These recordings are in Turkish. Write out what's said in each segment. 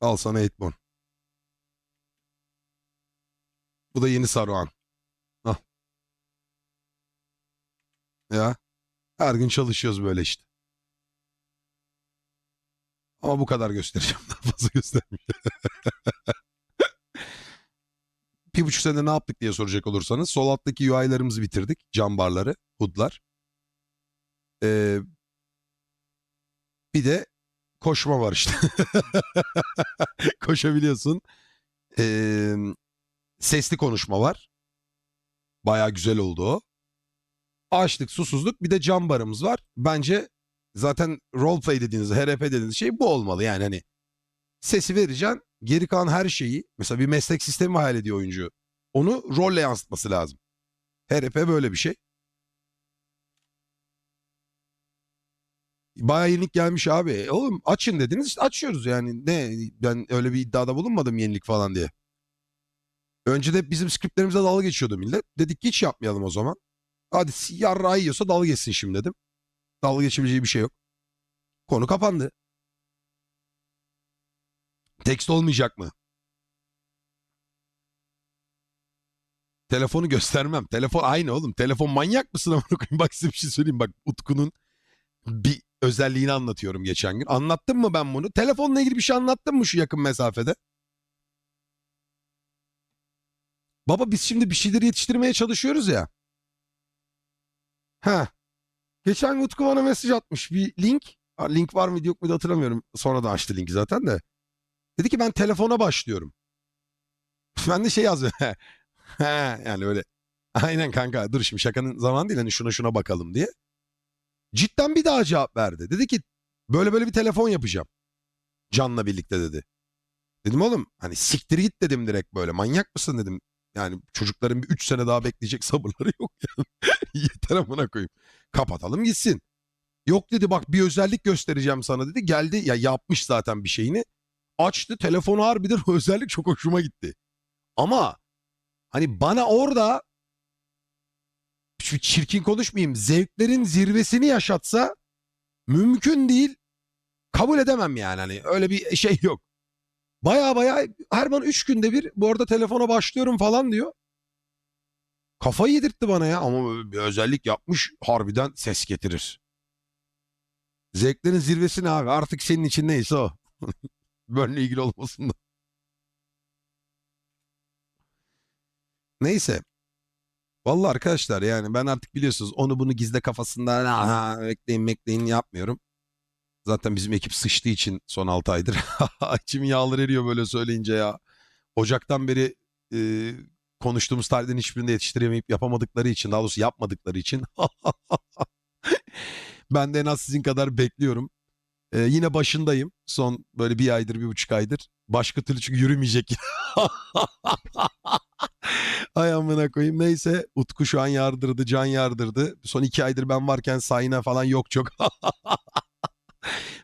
Al sana Eightborn. Bu da yeni Saruhan. Al. Ya. Her gün çalışıyoruz böyle işte. Ama bu kadar göstereceğim. Daha fazla göstermeyeceğim. bir buçuk senede ne yaptık diye soracak olursanız. Sol alttaki UI'larımızı bitirdik. Cam barları, hoodlar. Ee, bir de koşma var işte. Koşabiliyorsun. Ee, sesli konuşma var. Baya güzel oldu o. Açlık, susuzluk bir de cam barımız var. Bence zaten roleplay dediğiniz, HRP dediğiniz şey bu olmalı. Yani hani sesi vereceksin. Geri kalan her şeyi mesela bir meslek sistemi hayal ediyor oyuncu. Onu rolle yansıtması lazım. HRP böyle bir şey. Bayağı yenilik gelmiş abi. E Oğlum açın dediniz açıyoruz yani. Ne ben öyle bir iddiada bulunmadım yenilik falan diye. Önce de bizim skriptlerimize dalga geçiyordu millet. Dedik hiç yapmayalım o zaman. Hadi yarra yiyorsa dalga geçsin şimdi dedim. Dalga geçebileceği bir şey yok. Konu kapandı. Tekst olmayacak mı? Telefonu göstermem. Telefon aynı oğlum. Telefon manyak mısın amına? Bak size bir şey söyleyeyim. Bak Utku'nun bir özelliğini anlatıyorum geçen gün. Anlattım mı ben bunu? Telefonla ilgili bir şey anlattım mı şu yakın mesafede? Baba biz şimdi bir şeyleri yetiştirmeye çalışıyoruz ya. Ha. Geçen Utku bana mesaj atmış bir link. Link var mıydı yok muydu hatırlamıyorum. Sonra da açtı linki zaten de. Dedi ki ben telefona başlıyorum. Ben de şey yazıyorum. Yani öyle. Aynen kanka dur şimdi şakanın zamanı değil hani şuna şuna bakalım diye. Cidden bir daha cevap verdi. Dedi ki böyle böyle bir telefon yapacağım. Can'la birlikte dedi. Dedim oğlum hani siktir git dedim direkt böyle. Manyak mısın dedim. Yani çocukların bir 3 sene daha bekleyecek sabırları yok yani. Yeter amına koyayım. Kapatalım gitsin. Yok dedi bak bir özellik göstereceğim sana dedi. Geldi ya yapmış zaten bir şeyini. Açtı telefonu harbiden o özellik çok hoşuma gitti. Ama hani bana orada şu çirkin konuşmayayım zevklerin zirvesini yaşatsa mümkün değil. Kabul edemem yani hani öyle bir şey yok. Baya baya her bana 3 günde bir bu arada telefona başlıyorum falan diyor. Kafayı yedirtti bana ya ama bir özellik yapmış harbiden ses getirir. Zevklerin zirvesi ne abi artık senin için neyse o. Benimle ilgili olmasın da. Neyse. Vallahi arkadaşlar yani ben artık biliyorsunuz onu bunu gizle kafasında "Aha, bekleyin bekleyin yapmıyorum. Zaten bizim ekip sıçtığı için son 6 aydır. İçim yağlar eriyor böyle söyleyince ya. Ocaktan beri e, konuştuğumuz tarihlerin hiçbirinde yetiştiremeyip yapamadıkları için daha doğrusu yapmadıkları için ben de en az sizin kadar bekliyorum. E, yine başındayım. Son böyle bir aydır bir buçuk aydır. Başka türlü çünkü yürümeyecek. Ay amına koyayım. Neyse Utku şu an yardırdı, Can yardırdı. Son iki aydır ben varken sayına falan yok çok.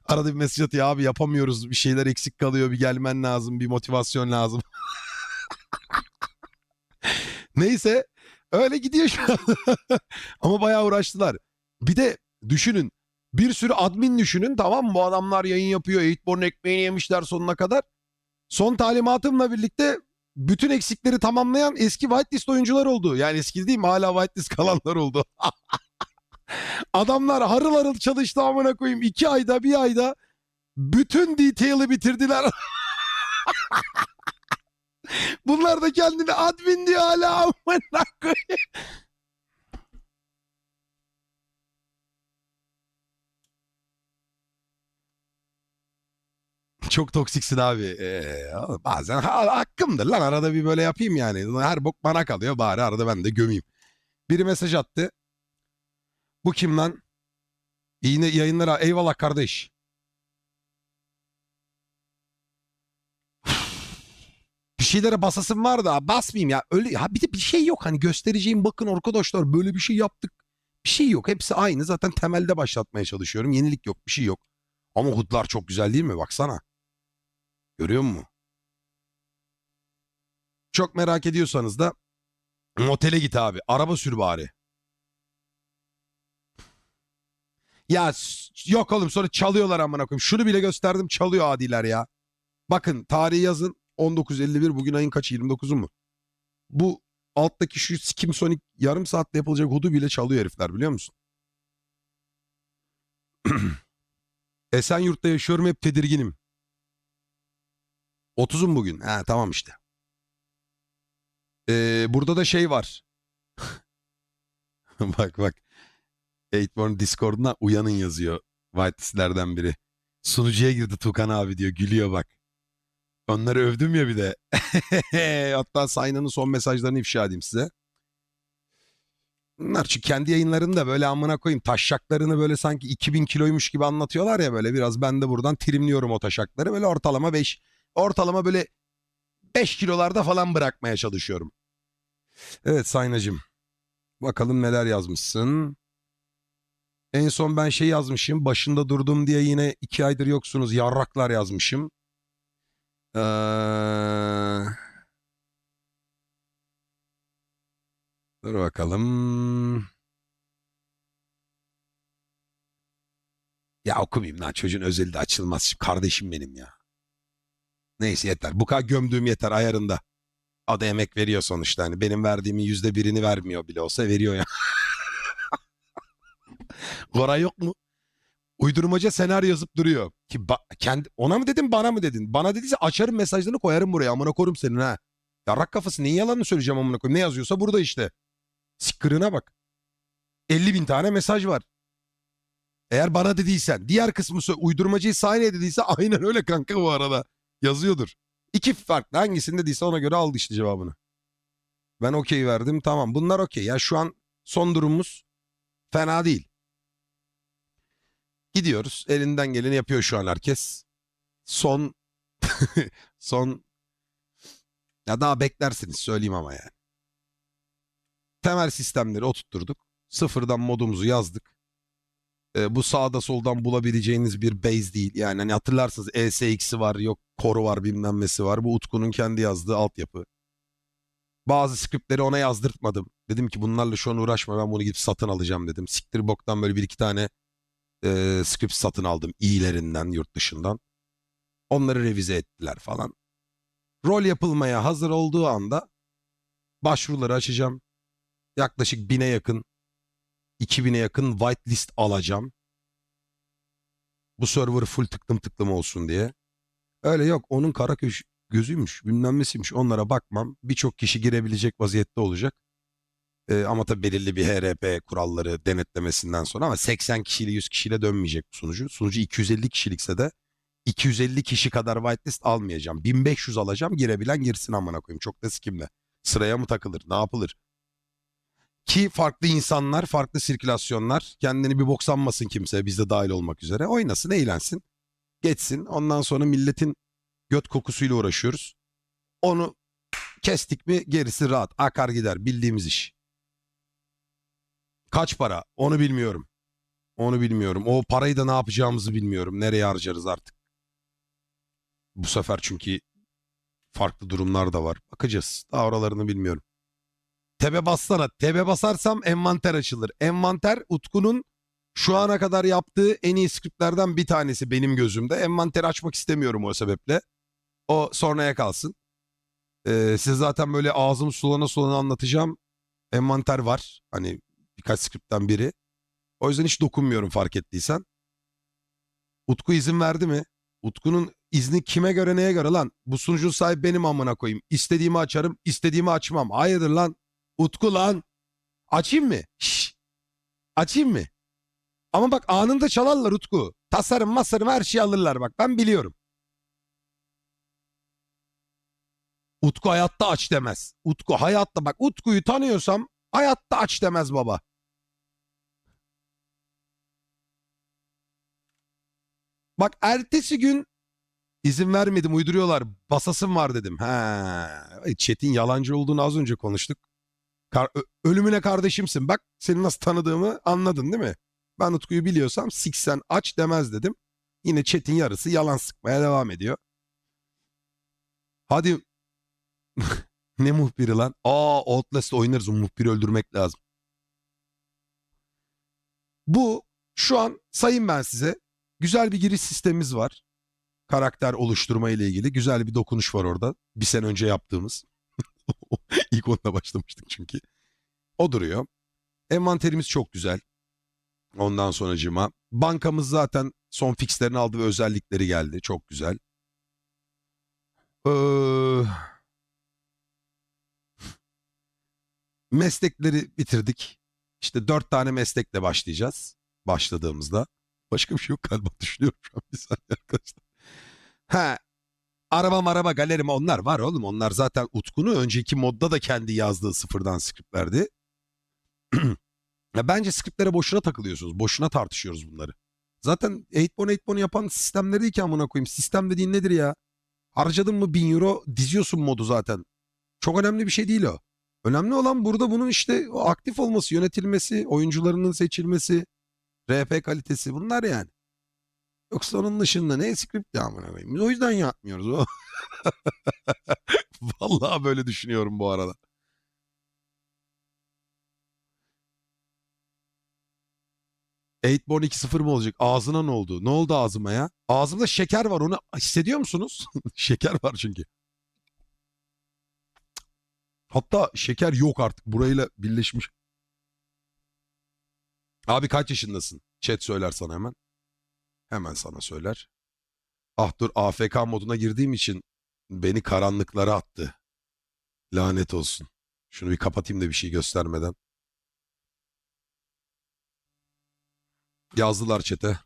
Arada bir mesaj atıyor abi yapamıyoruz bir şeyler eksik kalıyor bir gelmen lazım bir motivasyon lazım. Neyse öyle gidiyor şu an. Ama bayağı uğraştılar. Bir de düşünün bir sürü admin düşünün tamam mı bu adamlar yayın yapıyor Eightborn ekmeğini yemişler sonuna kadar. Son talimatımla birlikte bütün eksikleri tamamlayan eski whitelist oyuncular oldu. Yani eski değil mi hala whitelist kalanlar oldu. Adamlar harıl harıl çalıştı amına koyayım. iki ayda bir ayda bütün detail'ı bitirdiler. Bunlar da kendini admin diyor hala amına koyayım. Çok toksiksin abi. Ee, bazen ha, hakkımdır lan arada bir böyle yapayım yani. Her bok bana kalıyor bari arada ben de gömeyim. Biri mesaj attı. Bu kim lan? Yine yayınlara eyvallah kardeş. Bir şeylere basasım var da basmayayım ya. Öyle ya bir de bir şey yok hani göstereceğim bakın arkadaşlar böyle bir şey yaptık. Bir şey yok. Hepsi aynı. Zaten temelde başlatmaya çalışıyorum. Yenilik yok, bir şey yok. Ama hudlar çok güzel değil mi? Baksana. Görüyor musun? Çok merak ediyorsanız da otele git abi. Araba sür bari. Ya yok oğlum sonra çalıyorlar amına koyayım. Şunu bile gösterdim çalıyor adiler ya. Bakın tarihi yazın 1951 bugün ayın kaçı 29'u mu? Bu alttaki şu Skim Sonic yarım saatte yapılacak hudu bile çalıyor herifler biliyor musun? Esenyurt'ta yaşıyorum hep tedirginim. 30'um bugün. Ha tamam işte. Ee, burada da şey var. bak bak. Eightborn Discord'una uyanın yazıyor. Whitelist'lerden biri. Sunucuya girdi Tukan abi diyor. Gülüyor bak. Onları övdüm ya bir de. Hatta Sayna'nın son mesajlarını ifşa edeyim size. Bunlar çünkü kendi yayınlarında böyle amına koyayım taşaklarını böyle sanki 2000 kiloymuş gibi anlatıyorlar ya böyle biraz ben de buradan trimliyorum o taşakları böyle ortalama 5 ortalama böyle 5 kilolarda falan bırakmaya çalışıyorum. Evet Saynacığım bakalım neler yazmışsın. En son ben şey yazmışım başında durdum diye yine 2 aydır yoksunuz yarraklar yazmışım. Ee... Dur bakalım. Ya okumayayım lan çocuğun özeli de açılmaz. Kardeşim benim ya. Neyse yeter. Bu kadar gömdüğüm yeter ayarında. O da emek veriyor sonuçta. Hani benim verdiğimin yüzde birini vermiyor bile olsa veriyor ya. Koray yok mu? Uydurmaca senaryo yazıp duruyor. Ki kendi ona mı dedin bana mı dedin? Bana dediyse açarım mesajlarını koyarım buraya. Amına korum senin ha. Yarrak kafası neyin yalanını söyleyeceğim amına koyayım. Ne yazıyorsa burada işte. Sikırına bak. 50 bin tane mesaj var. Eğer bana dediysen diğer kısmı uydurmacıyı sahneye dediyse aynen öyle kanka bu arada. Yazıyordur. İki farklı hangisini dediyse ona göre aldı işte cevabını. Ben okey verdim tamam bunlar okey. Ya şu an son durumumuz fena değil. Gidiyoruz. Elinden geleni yapıyor şu an herkes. Son son ya daha beklersiniz söyleyeyim ama yani. Temel sistemleri oturtturduk. Sıfırdan modumuzu yazdık. Ee, bu sağda soldan bulabileceğiniz bir base değil. Yani hani hatırlarsınız ESX'i var, yok Core'u var, bilmem nesi var. Bu Utku'nun kendi yazdığı altyapı. Bazı scriptleri ona yazdırtmadım. Dedim ki bunlarla şu an uğraşma ben bunu gidip satın alacağım dedim. Siktir boktan böyle bir iki tane e, script satın aldım iyilerinden yurt dışından. Onları revize ettiler falan. Rol yapılmaya hazır olduğu anda başvuruları açacağım. Yaklaşık bine yakın 2000'e yakın whitelist alacağım. Bu server full tıklım tıklım olsun diye. Öyle yok onun kara köş gözüymüş bilmem nesiymiş onlara bakmam. Birçok kişi girebilecek vaziyette olacak. Ee, ama tabii belirli bir HRP kuralları denetlemesinden sonra ama 80 kişiyle 100 kişiyle dönmeyecek bu sunucu. Sunucu 250 kişilikse de 250 kişi kadar whitelist almayacağım. 1500 alacağım girebilen girsin amına koyayım. Çok da sikimle. Sıraya mı takılır ne yapılır? Ki farklı insanlar, farklı sirkülasyonlar kendini bir bok sanmasın kimse biz de dahil olmak üzere. Oynasın, eğlensin, geçsin. Ondan sonra milletin göt kokusuyla uğraşıyoruz. Onu kestik mi gerisi rahat. Akar gider bildiğimiz iş. Kaç para onu bilmiyorum. Onu bilmiyorum. O parayı da ne yapacağımızı bilmiyorum. Nereye harcarız artık. Bu sefer çünkü farklı durumlar da var. Bakacağız. Daha oralarını bilmiyorum. Tebe bassana. Tebe basarsam envanter açılır. Envanter Utku'nun şu ana kadar yaptığı en iyi skriptlerden bir tanesi benim gözümde. Envanteri açmak istemiyorum o sebeple. O sonraya kalsın. Ee, size zaten böyle ağzım sulana sulana anlatacağım. Envanter var. Hani birkaç skriptten biri. O yüzden hiç dokunmuyorum fark ettiysen. Utku izin verdi mi? Utku'nun izni kime göre neye göre lan? Bu sunucunun sahibi benim amına koyayım. İstediğimi açarım, istediğimi açmam. Hayırdır lan? Utku lan. Açayım mı? Şşş. Açayım mı? Ama bak anında çalarlar Utku. Tasarım masarım her şeyi alırlar bak. Ben biliyorum. Utku hayatta aç demez. Utku hayatta bak Utku'yu tanıyorsam hayatta aç demez baba. Bak ertesi gün izin vermedim uyduruyorlar. Basasım var dedim. Ha, Çetin yalancı olduğunu az önce konuştuk. Kar- ölümüne kardeşimsin. Bak seni nasıl tanıdığımı anladın değil mi? Ben Utku'yu biliyorsam siksen aç demez dedim. Yine Çetin yarısı yalan sıkmaya devam ediyor. Hadi ne muhbiri lan? Aa Outlast'ta oynarız o muhbiri öldürmek lazım. Bu şu an sayayım ben size. Güzel bir giriş sistemimiz var. karakter oluşturma ile ilgili güzel bir dokunuş var orada. Bir sene önce yaptığımız. İlk onunla başlamıştık çünkü. O duruyor. Envanterimiz çok güzel. Ondan sonracığıma. Bankamız zaten son fixlerini aldı ve özellikleri geldi. Çok güzel. Ee, meslekleri bitirdik. İşte dört tane meslekle başlayacağız. Başladığımızda. Başka bir şey yok galiba düşünüyorum şu an bir saniye arkadaşlar. Ha, araba maraba galerim onlar var oğlum. Onlar zaten Utku'nu önceki modda da kendi yazdığı sıfırdan skriptlerdi. ya bence skriptlere boşuna takılıyorsunuz. Boşuna tartışıyoruz bunları. Zaten 8bon 8bon yapan sistemleri ki amına koyayım. Sistem dediğin nedir ya? Harcadın mı 1000 euro diziyorsun modu zaten. Çok önemli bir şey değil o. Önemli olan burada bunun işte aktif olması, yönetilmesi, oyuncularının seçilmesi, RP kalitesi bunlar yani. Yoksa onun dışında ne script amına koyayım. Biz o yüzden yapmıyoruz o. Vallahi böyle düşünüyorum bu arada. Eightborn 2.0 mı olacak? Ağzına ne oldu? Ne oldu ağzıma ya? Ağzımda şeker var onu hissediyor musunuz? şeker var çünkü. Hatta şeker yok artık burayla birleşmiş. Abi kaç yaşındasın? Chat söyler sana hemen. Hemen sana söyler. Ah dur AFK moduna girdiğim için beni karanlıklara attı. Lanet olsun. Şunu bir kapatayım da bir şey göstermeden. Yazdılar çete.